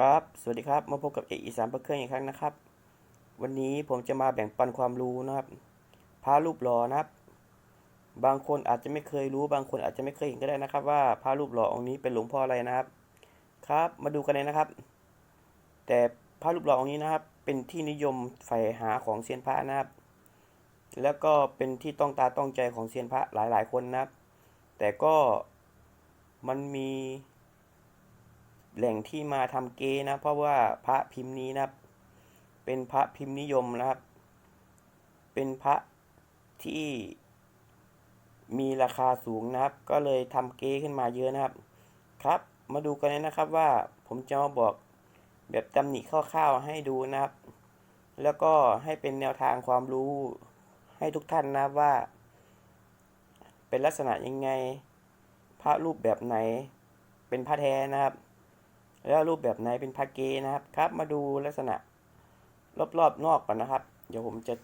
ครับ สวัสดีครับ มาพบกับเอกอีสานประเครื่องอีกครั้งนะครับ วันนี้ผมจะมาแบ่งปันความรู้นะครับพระรูปหล่อนะครับ บางคนอาจจะไม่เคยรู้ บางคนอาจจะไม่เคยเห็นก็ได้นะครับ ว่าพระรูปหล่อองค์นี้เป็นหลวงพ่ออะไรนะครับ ครับ มาดูกันเลยนะครับ แต่พระรูปหล่อองค์นี้นะครับ เป็นที่นิยมใฝ่หาของเซียนพระนะครับ แล้วก็เป็นที่ต้องตาต้องใจของเซียนพระหลายๆ คนนะครับ แต่ก็มันมี แหล่งที่มาทำเกนะ เพราะว่าพระพิมพ์นี้นะเป็นพระพิมพ์นิยมนะครับ เป็นพระที่มีราคาสูงนะครับ ก็เลยทำเกขึ้นมาเยอะนะครับ ครับ มาดูกันเลยนะครับว่าผมจะมาบอกแบบตำหนิคร่าวๆให้ดูนะครับ แล้วก็ให้เป็นแนวทางความรู้ให้ทุกท่านนะครับว่า เป็นลักษณะยังไง พระรูปแบบไหน เป็นพระแท้นะครับ แล้วรูปแบบไหนเป็นพาเกนะครับครับ มาดูลักษณะ รอบๆนอกก่อนนะครับ เดี๋ยวผมจะ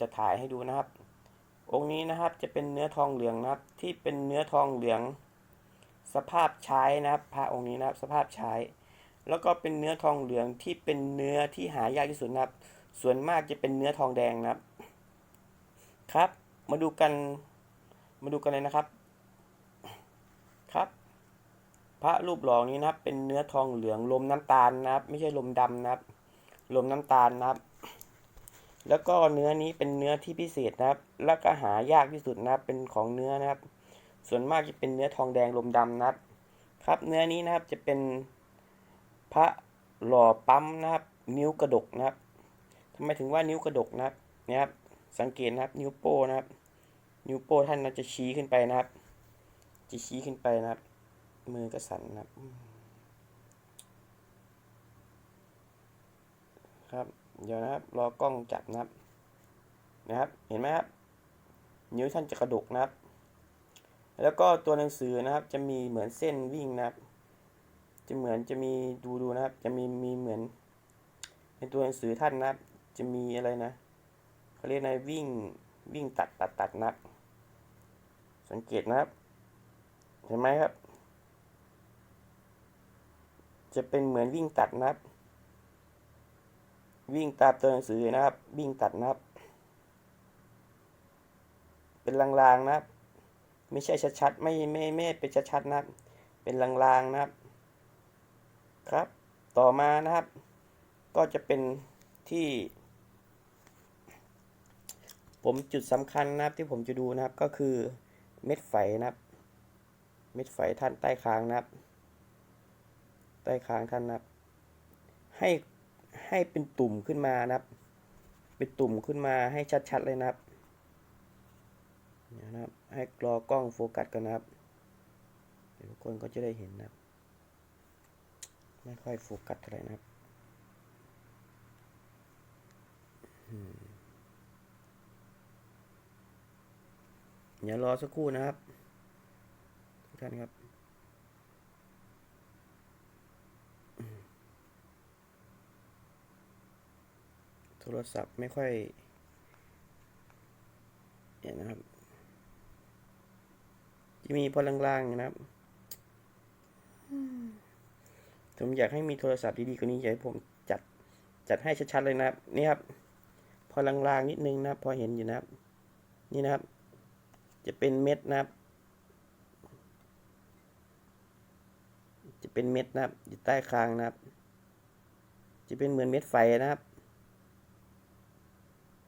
จะถ่ายให้ดูนะครับ องค์นี้นะครับจะเป็นเนื้อทองเหลืองนะครับ ที่เป็นเนื้อทองเหลือง สภาพใช้นะครับพระองค์นี้นะครับ สภาพใช้ แล้วก็เป็นเนื้อทองเหลืองที่เป็นเนื้อที่หายากที่สุดนะครับ ส่วนมากจะเป็นเนื้อทองแดงนะครับ ครับ มาดูกัน มาดูกันเลยนะครับ ครับ ระรูปหล่อนี้นะครับ เป็นเนื้อทองเหลืองลมน้ำตาลนะครับ ไม่ใช่ลมดำนะครับ ลมน้ำตาลนะครับ แล้วก็เนื้อนี้เป็นเนื้อที่พิเศษนะครับ แล้วก็หายากที่สุดนะครับ เป็นของเนื้อนะครับ ส่วนมากจะเป็นเนื้อทองแดงลมดำนะครับครับ เนื้อนี้นะครับจะเป็นพระหล่อปั๊มนะครับ นิ้วกระดกนะครับทำไมถึงว่านิ้วกระดกนะครับเนี่ยครับ สังเกตนะครับ นิ้วโป้นะครับ นิ้วโป้ท่านน่าจะชี้ขึ้นไปนะครับ จะชี้ขึ้นไปนะครับ มือก็สั่นนะครับ ครับ เดี๋ยวนะครับ รอกล้องจับนะครับ นะครับ เห็นไหมครับ นิ้วท่านจะกระดกนะครับ แล้วก็ตัวหนังสือนะครับ จะมีเหมือนเส้นวิ่งนะครับ จะเหมือนจะมีดูดูนะครับ จะมีมีเหมือน ในตัวหนังสือท่านนะครับ จะมีอะไรนะเขาเรียกในวิ่งวิ่งตัดตัดตัดนะครับ สังเกตนะครับ เห็นไหมครับ จะเป็นเหมือนวิ่งตัดนะครับ วิ่งตามตัวหนังสือนะครับ วิ่งตัดนะครับ เป็นลางๆนะครับ ไม่ใช่ชัดๆไม่ไม่ไม่เป็นชัดๆนะครับ เป็นลางๆนะครับ ครับ ต่อมานะครับ ก็จะเป็นที่ ผมจุดสำคัญนะครับที่ผมจะดูนะครับก็คือเม็ดไฝนะครับ เม็ดไฝท่านใต้คางนะครับ ใต้คางท่านนะครับ ให้ให้เป็นตุ่มขึ้นมานะครับ เป็นตุ่มขึ้นมาให้ชัดๆเลยนะครับนี่ยนะครับ ให้รอกล้องโฟกัสกันนะครับเดี๋ยวทุกคนก็จะได้เห็นนะครับ ไม่ค่อยโฟกัสเท่าไหร่นะครับอืมเดี๋ยวรอสักครู่นะครับ ทุกท่านครับ ทรศัพท์ไม่ค่อยเนี่ยนะครับ จะมีพอล่างๆนะครับผมอยากให้มีโทรศัพท์ดีๆกว่านี้อยากให้ผมจัดจัดให้ชัดๆเลยนะครับ นี่ครับ พอลางๆนิดนึงนะครับ พอเห็นอยู่นะครับ นี่นะครับ จะเป็นเม็ดนะครับ จะเป็นเม็ดนะครับอยู่ใต้คางนะครับ จะเป็นเหมือนเม็ดไฟนะครับ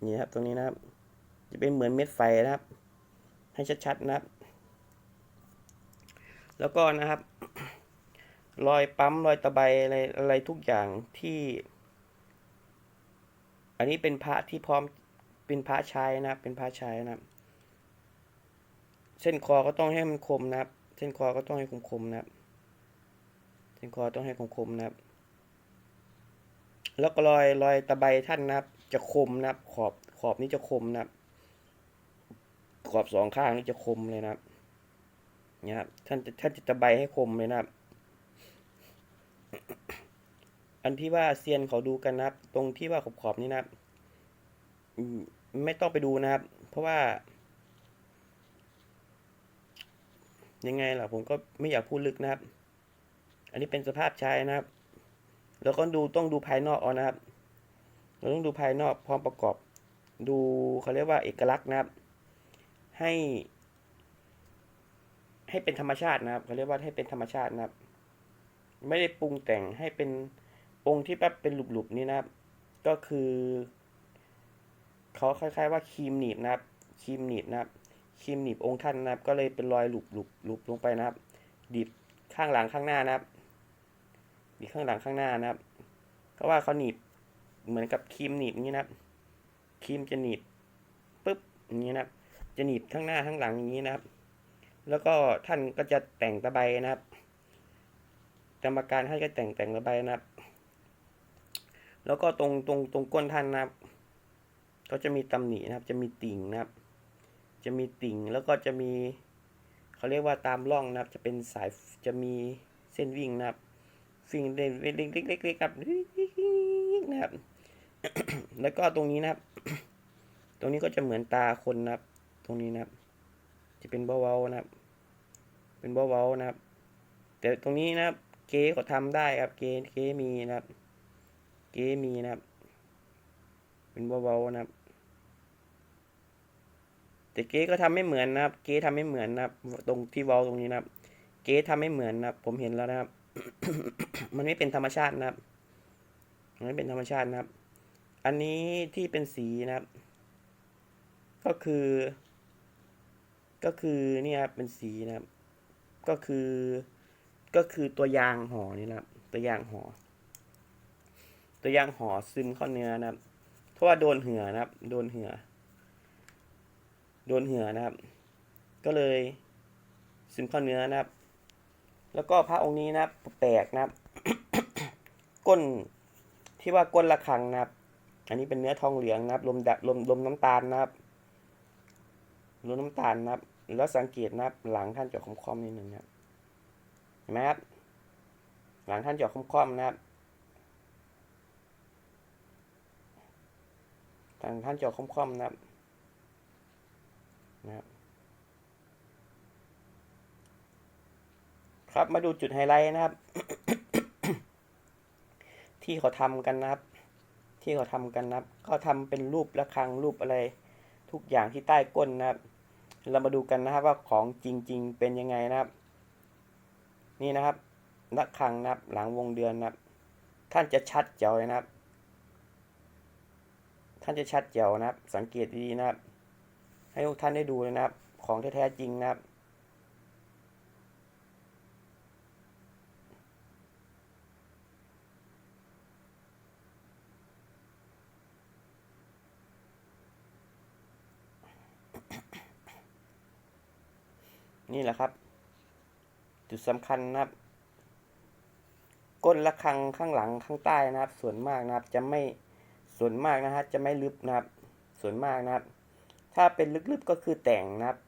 นี่ครับตรงนี้นะครับ จะเป็นเหมือนเม็ดไฟนะครับ ให้ชัดๆนะครับ แล้วก็นะครับ รอยปั๊มรอยตะไบอะไรอะไรทุกอย่างที่ อันนี้เป็นพระที่พร้อมเป็นพระใช้นะครับ เป็นพระใช้นะครับ เส้นคอก็ต้องให้มันคมนะครับ เส้นคอก็ต้องให้คมคมๆนะครับ เส้นคอต้องให้คมคมๆนะครับ แล้วก็รอยรอยตะไบท่านนะครับ จะคมนะครับ ขอบขอบนี้จะคมนะครับ ขอบสองข้างนี้จะคมเลยนะครับเนี่ยครับท่านจะท่านจะตะไบให้คมเลยนะครับ อันที่ว่าเซียนเขาดูกันนะครับ ตรงที่ว่าขอบขอบนี้นะครับไม่ต้องไปดูนะครับ เพราะว่า ยังไงล่ะผมก็ไม่อยากพูดลึกนะครับ อันนี้เป็นสภาพใช้นะครับ แล้วก็ดูต้องดูภายนอกเอานะครับ เราต้องดูภายนอกพร้อมประกอบ ดูเขาเรียกว่าเอกลักษณ์นะครับ ให้ ให้เป็นธรรมชาตินะครับเขาเรียกว่าให้เป็นธรรมชาตินะครับ ไม่ได้ปรุงแต่งให้เป็นองค์ที่แบบเป็นหลุบๆนี่นะครับ ก็คือเขาคล้ายๆว่าครีมหนีบนะครับครีมหนีบนะครับครีมหนีบองค์ท่านนะครับ ก็เลยเป็นรอยหลุบหลุบหลุบลงไปนะครับดีบข้างหลังข้างหน้านะครับดีบข้างหลังข้างหน้านะครับเพราะว่าเขาหนีบ เหมือนกับครีมหนีบอย่างนี้นะครับครีมจะหนีบปุ๊บอย่างนี้นะครับ จะหนีบทั้งหน้าทั้งหลังอย่างนี้นะครับ แล้วก็ท่านก็จะแต่งตะไบนะครับกรรมการท่านก็แต่งแต่งตะไบนะครับ แล้วก็ตรงตรงตรงก้นท่านนะครับ ก็จะมีตำหนินะครับ จะมีติ่งนะครับ จะมีติ่งแล้วก็จะมีเขาเรียกว่าตามร่องนะครับ จะเป็นสายจะมีเส้นวิ่งนะครับวิ่งเล่นเล็กๆเล็กๆครับนะครับ แล้วก็ตรงนี้นะครับ ตรงนี้ก็จะเหมือนตาคนนะครับ ตรงนี้นะครับ จะเป็นเบาๆนะครับ เป็นเบาๆนะครับ แต่ตรงนี้นะครับ เก๊เขาทำได้ครับ เก๊เก๊มีนะครับ เก๊มีนะครับ เป็นเบาๆนะครับ แต่เก๊ก็ทำไม่เหมือนนะครับ เก๊ทำไม่เหมือนนะครับ ตรงที่เว้าตรงนี้นะครับ เก๊ทำไม่เหมือนนะครับ ผมเห็นแล้วนะครับ มันไม่เป็นธรรมชาตินะครับ มันไม่เป็นธรรมชาตินะครับ อันนี้ที่เป็นสีนะครับ ก็คือ ก็คือเนี่ยครับเป็นสีนะครับ ก็คือ ก็คือตัวยางห่อนี่นะครับ ตัวยางห่อตัวยางห่อซึมเข้าเนื้อนะครับ เพราะว่าโดนเหือนะครับ โดนเหือ โดนเหือนะครับ ก็เลยซึมเข้าเนื้อนะครับ แล้วก็พระองค์นี้นะครับแปลกนะครับ ก้นที่ว่าก้นระฆังนะครับ อันนี้เป็นเนื้อทองเหลืองนะครับลมดะลมลมน้ำตาลนะครับลมน้ำตาลนะครับ แล้วสังเกตนะครับ หลังท่านจะคอมๆนิดหนึ่งนะครับเห็นไหมครับ หลังท่านจะคอมๆนะครับทางท่านจอค่อมๆนะครับนะครับ ครับมาดูจุดไฮไลท์นะครับ ที่เขาทำกันนะครับ ที่เขาทำกันนะครับเขาทำเป็นรูประฆังรูปอะไร ทุกอย่างที่ใต้ก้นนะครับ เรามาดูกันนะครับว่าของจริง ๆ เป็นยังไงนะครับ นี่นะครับระฆังนะครับ หลังวงเดือนนะครับ ท่านจะชัดเจ๋วเลยนะครับ ท่านจะชัดเจ๋วนะครับ สังเกตดีๆนะครับ ให้ทุกท่านได้ดูนะครับ ของแท้ๆจริงนะครับ นี่แหละครับ จุดสำคัญนะครับ ก้นระฆังข้างหลังข้างใต้นะครับ ส่วนมากนะครับ จะไม่ส่วนมากนะฮะจะไม่ลึกนะครับ ส่วนมากนะครับ ถ้าเป็นลึกๆก็คือแต่งนะครับ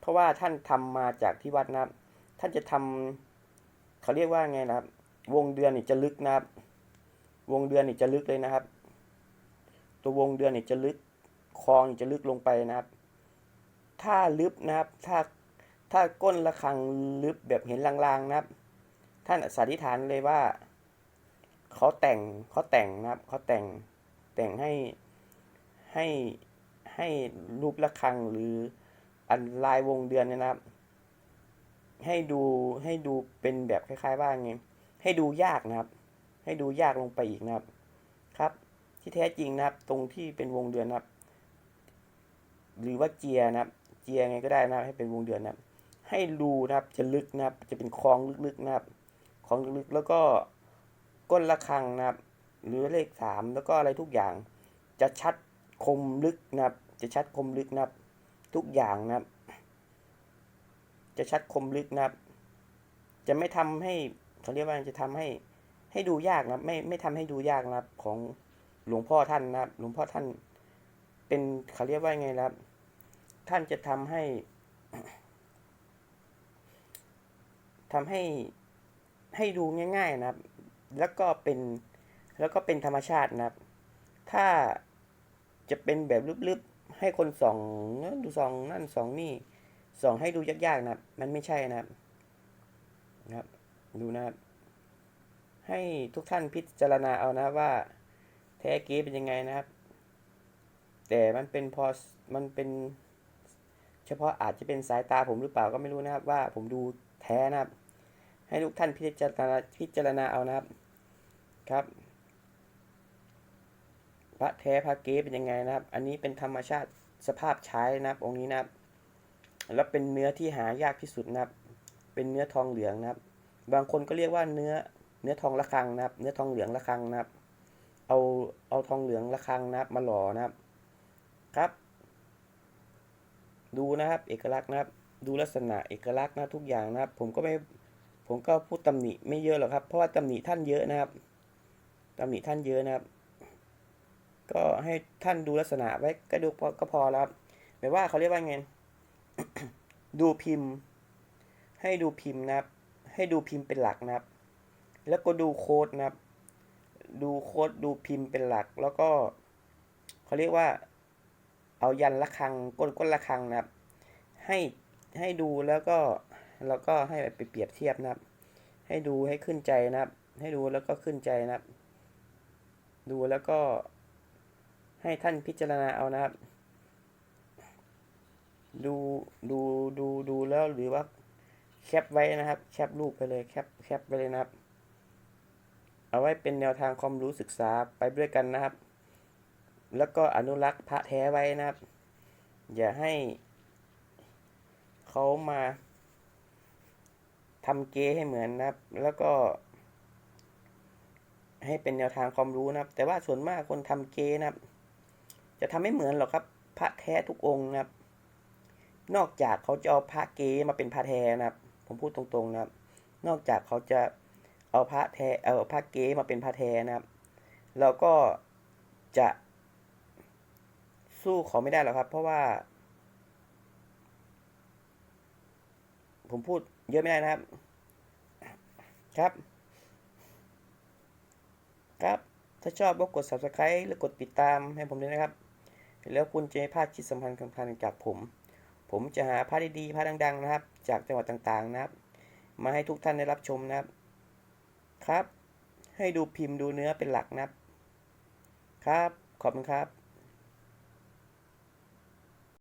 เพราะว่าท่านทำมาจากที่วัดนะครับ ท่านจะทำเขาเรียกว่าไงนะครับ วงเดือนนี่จะลึกนะครับ วงเดือนนี่จะลึกเลยนะครับ ตัววงเดือนนี่จะลึกคลองนี่จะลึกลงไปนะครับ ถ้าลึกนะครับ ถ้า ถ้าก้นระฆังลึกแบบเห็นลางๆนะครับ ท่านสันนิษฐานเลยว่าเขาแต่งเขาแต่งนะครับเขาแต่งแต่งให้ให้ให้รูประฆังหรืออันลายวงเดือนเนี่ยนะครับ ให้ดูให้ดูเป็นแบบคล้าย ๆ ว่าไงให้ดูยากนะครับ ให้ดูยากลงไปอีกนะครับ ครับ ที่แท้จริงนะครับ ตรงที่เป็นวงเดือนนะครับ หรือว่าเจียนะครับ เจียไงก็ได้นะครับ ให้เป็นวงเดือนนะครับ ให้รูนะครับจะลึกนะครับ จะเป็นคลองลึกๆนะครับคลองลึกๆแล้วก็ก้นระฆังนะครับ หรือเลขสามแล้วก็อะไรทุกอย่าง จะชัดคมลึกนะครับ จะชัดคมลึกนะครับ ทุกอย่างนะครับ จะชัดคมลึกนะครับ จะไม่ทำให้เขาเรียกว่าจะทำให้ให้ดูยากนะครับ ไม่ไม่ทำให้ดูยากนะครับของหลวงพ่อท่านนะครับ หลวงพ่อท่านเป็นเขาเรียกว่าไงนะครับ ท่านจะทำให้ ทำให้ให้ดูง่าย ๆนะครับ แล้วก็เป็นแล้วก็เป็นธรรมชาตินะครับ ถ้าจะเป็นแบบลึบๆให้คนส่องนั่นดูส่องนั่นส่องนี่ส่องให้ดูยากๆนะครับ มันไม่ใช่นะครับนะครับดูนะครับใให้ทุกท่านพิจารณาเอานะว่า แท้เก๊เป็นยังไงนะครับ แต่มันเป็นพอมันเป็นเฉพาะอาจจะเป็นสายตาผมหรือเปล่าก็ไม่รู้นะครับ ว่าผมดูแท้นะครับ ให้ทุกท่านพิจารณาพิจารณาเอานะครับครับ พระแท้พระเก๊เป็นยังไงนะครับ อันนี้เป็นธรรมชาติสภาพใช้นะครับ องค์นี้นะครับ แล้วเป็นเนื้อที่หายากที่สุดนะครับ เป็นเนื้อทองเหลืองนะครับ บางคนก็เรียกว่าเนื้อเนื้อทองระฆังนะครับ เนื้อทองเหลืองระฆังนะครับ เอาเอาทองเหลืองระฆังนะครับ มาหล่อนะครับครับ ดูนะครับ เอกลักษณ์นะครับ ดูลักษณะเอกลักษณ์นะทุกอย่างนะครับ ผมก็ไม่ ผมก็พูดตำหนิไม่เยอะหรอกครับ เพราะว่าตำหนิท่านเยอะนะครับตำหนิท่านเยอะนะครับ ก็ให้ท่านดูลักษณะไว้ก็ดูก็พอแล้วครับหมายว่าเขาเรียกว่าไง ดูพิมพ์ ให้ดูพิมพ์นะครับ ให้ดูพิมพ์เป็นหลักนะครับ แล้วก็ดูโค้ดนะครับ ดูโค้ดดูพิมพ์เป็นหลัก แล้วก็เขาเรียกว่า เอายันละคังก้นก้นละคังนะครับ ให้ให้ดูแล้วก็ แล้วก็ให้ไปเปรียบเทียบนะครับ ให้ดูให้ขึ้นใจนะครับ ให้ดูแล้วก็ขึ้นใจนะครับ ดูแล้วก็ให้ท่านพิจารณาเอานะครับ ดูดูดูดูแล้วหรือว่าแคปไว้นะครับ แคปรูปไปเลยแคปแคปไปเลยนะครับ เอาไว้เป็นแนวทางความรู้ศึกษาไปด้วยกันนะครับ แล้วก็อนุรักษ์พระแท้ไว้นะครับ อย่าให้เขามา ทำเกให้เหมือนนะครับ แล้วก็ ให้เป็นแนวทางความรู้นะครับ แต่ว่าส่วนมากคนทำเกนะครับ จะทำไม่เหมือนหรอกครับ พระแท้ทุกองค์นะครับ นอกจากเขาจะเอาพระเกมาเป็นพระแท้นะครับ ผมพูดตรงๆนะครับ นอกจากเขาจะเอาพระแท้เอาพระเกมาเป็นพระแท้นะครับ เราก็จะสู้เขาไม่ได้หรอกครับ เพราะว่า ผมพูด เยอะไม่ได้นะครับ ครับ ครับ ถ้าชอบก็กด subscribe หรือกดติดตามให้ผมด้วยนะครับ แล้วคุณจะไม่พลาดคลิปสำคัญสำคัญจากผม ผมจะหาพระดีๆพระดัง ๆ นะครับ จากจังหวัดต่างๆนะครับ มาให้ทุกท่านได้รับชมนะครับ ครับ ให้ดูพิมพ์ดูเนื้อเป็นหลักนะครับครับขอบคุณครับ